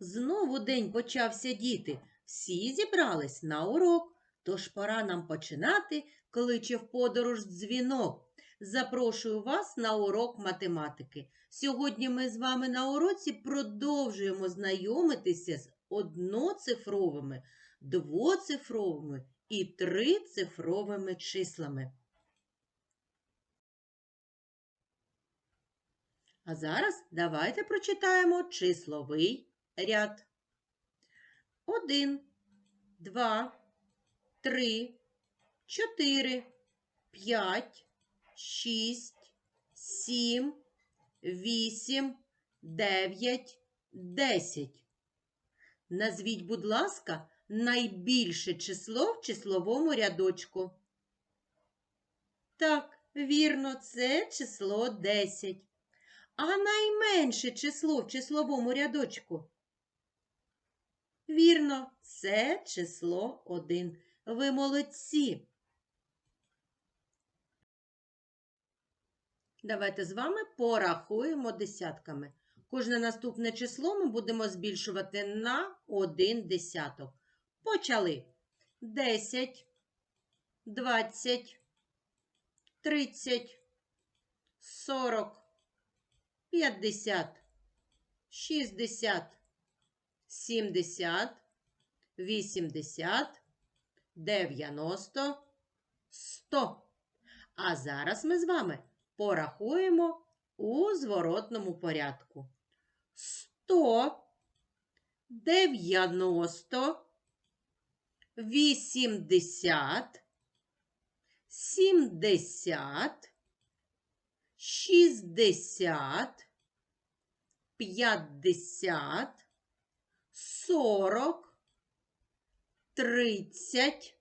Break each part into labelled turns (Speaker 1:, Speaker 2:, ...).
Speaker 1: Знову день почався діти. Всі зібрались на урок. Тож пора нам починати, кличе в подорож дзвінок. Запрошую вас на урок математики. Сьогодні ми з вами на уроці продовжуємо знайомитися з одноцифровими, двоцифровими і трицифровими числами. А зараз давайте прочитаємо числовий ряд. Один, два, три, чотири, п'ять, шість, сім, вісім, дев'ять, десять. Назвіть, будь ласка, найбільше число в числовому рядочку. Так, вірно, це число 10. А найменше число в числовому рядочку? Вірно, це число 1. Ви молодці. Давайте з вами порахуємо десятками. Кожне наступне число ми будемо збільшувати на один десяток. Почали. 10, 20, 30, 40, 50, 60, 70, 80, 90, 100. А зараз ми з вами порахуємо у зворотному порядку. 100, 90, 80, 70, 60, 50, 40, 30,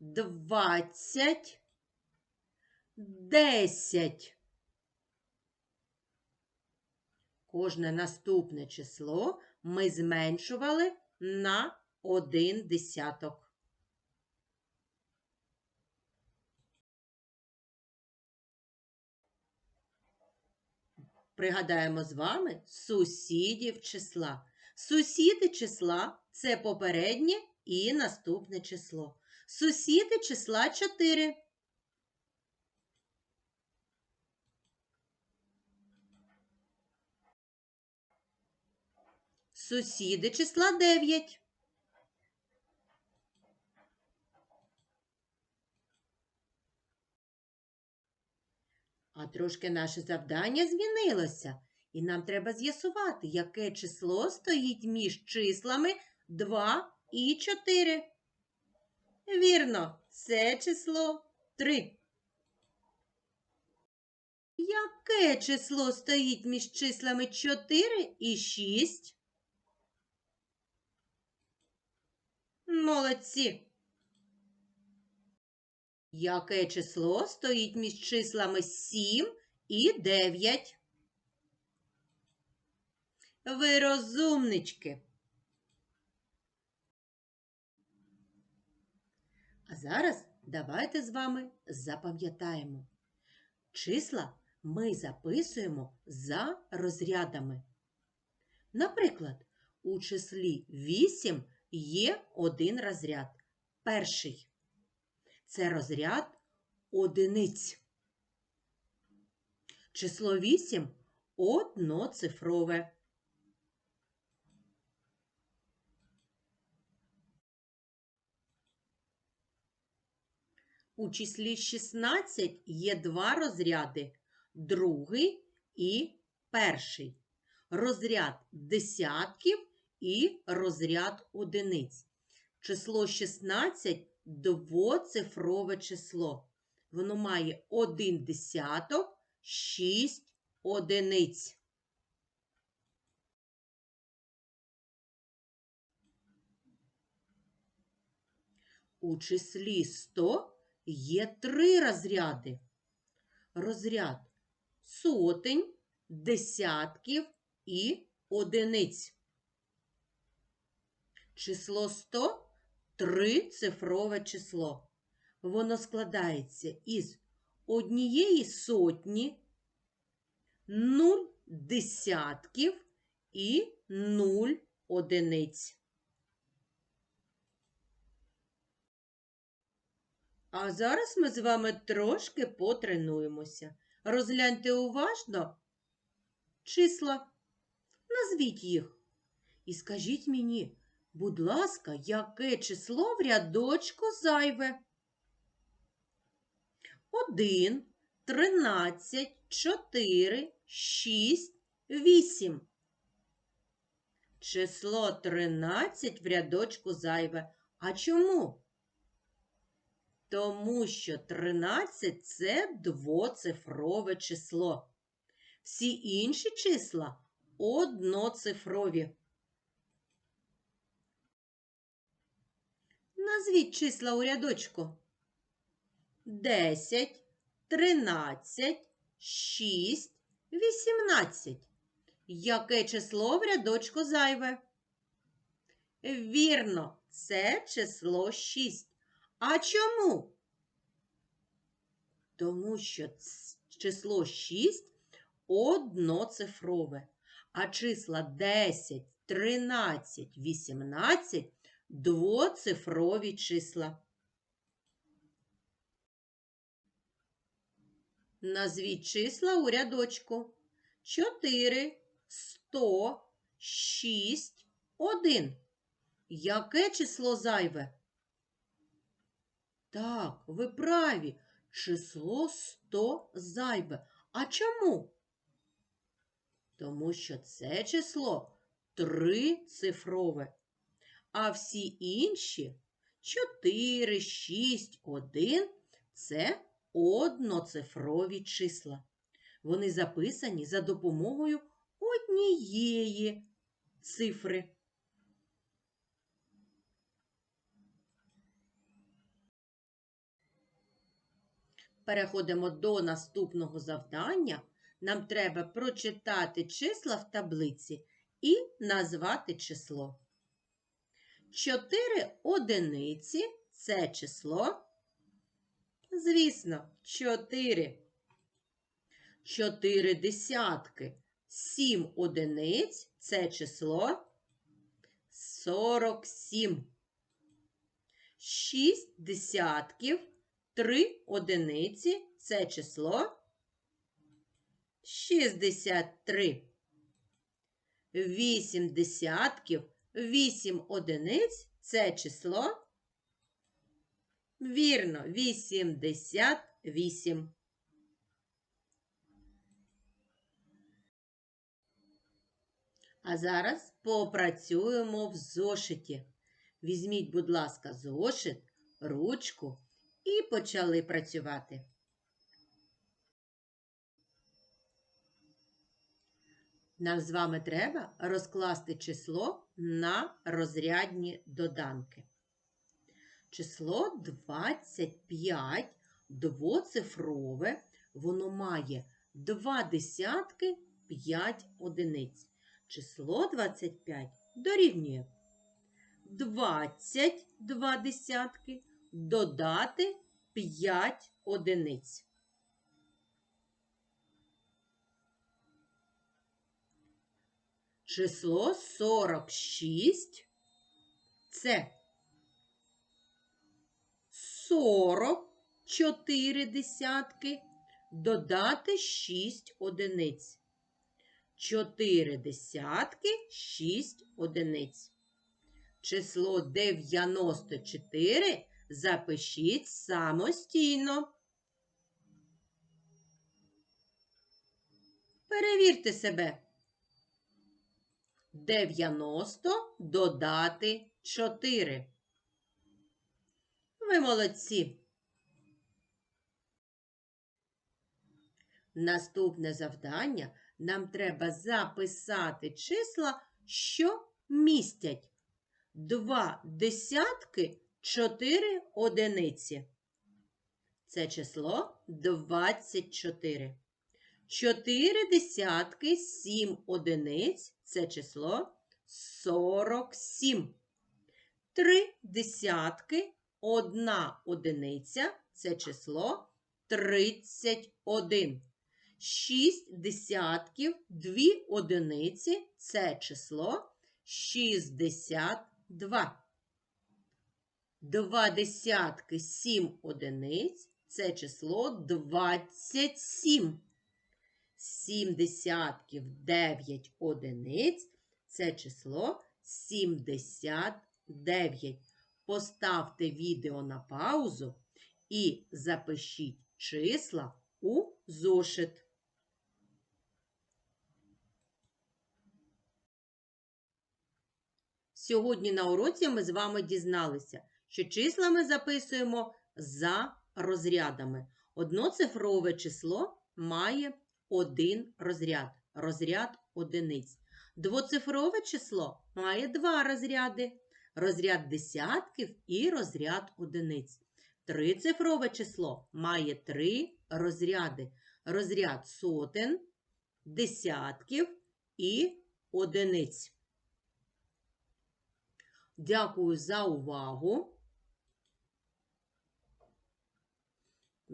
Speaker 1: 20, 10. Кожне наступне число ми зменшували на один десяток. Пригадаємо з вами сусідів числа. Сусіди числа це попереднє і наступне число. Сусіди числа 4. Сусіди числа 9. А трошки наше завдання змінилося, і нам треба з'ясувати, яке число стоїть між числами 2 і 4. Вірно, це число 3. Яке число стоїть між числами 4 і 6? Молодці. Яке число стоїть між числами 7 і 9? Ви розумнички. А зараз давайте з вами запам'ятаємо. Числа ми записуємо за розрядами. Наприклад, у числі 8 є один розряд. Перший. Це розряд одиниць. Число 8 одноцифрове. У числі 16 є два розряди другий і перший. Розряд десятків і розряд одиниць. Число 16 двоцифрове число. Воно має один десяток, 6 одиниць. У числі 100 є три розряди. Розряд сотень, десятків і одиниць. Число 100 трицифрове число. Воно складається із однієї сотні, нуль десятків і 0 одиниць. А зараз ми з вами трошки потренуємося. Розгляньте уважно числа. Назвіть їх. І скажіть мені, будь ласка, яке число в рядочку зайве? 1, 13, 4, 6, 8. Число 13 в рядочку зайве. А чому? Тому що 13 це двоцифрове число. Всі інші числа одноцифрові. Назвіть числа у рядочку. 10, 13, 6, 18. Яке число в рядочку зайве? Вірно, це число 6. А чому? Тому що число 6 одноцифрове, а числа 10, 13, 18 двоцифрові числа. Назвіть числа у рядочку. 4, 100, 6, 1. Яке число зайве? Так, ви праві. Число 100 зайве. А чому? Тому що це число трицифрове. А всі інші 4, 6, 1 це одноцифрові числа. Вони записані за допомогою однієї цифри. Переходимо до наступного завдання. Нам треба прочитати числа в таблиці і назвати число. 4 одиниці це число. Звісно, 4. 4 десятки. 7 одиниць це число 47. 6 десятків. 3 одиниці це число 63. 8 десятків. 8 одиниць це число. Вірно, 88. А зараз попрацюємо в зошиті. Візьміть, будь ласка, зошит, ручку і почали працювати. Нам з вами треба розкласти число на розрядні доданки. Число 25 двоцифрове, воно має 2 десятки 5 одиниць. Число 25 дорівнює 22 десятки додати 5 одиниць. Число 46 це 44 десятки додати 6 одиниць. 4 десятки 6 одиниць. Число 94 запишіть самостійно. Перевірте себе. 90 додати 4. Ви молодці. Наступне завдання нам треба записати числа, що містять 2 десятки 4 одиниці. Це число 24. 4 десятки 7 одиниць це число 47. 3 десятки 1 одиниця це число 31. 6 десятків, 2 одиниці це число 62. Два десятки, 7 одиниць це число 27. 7 десятків, 9 одиниць це число 79. Поставте відео на паузу і запишіть числа у зошит. Сьогодні на уроці ми з вами дізналися, що числа ми записуємо за розрядами. Одноцифрове число має один розряд розряд одиниць. Двоцифрове число має два розряди розряд десятків і розряд одиниць. Трицифрове число має три розряди розряд сотен, десятків і одиниць. Дякую за увагу.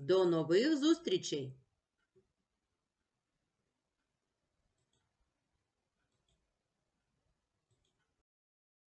Speaker 1: До нових зустрічей!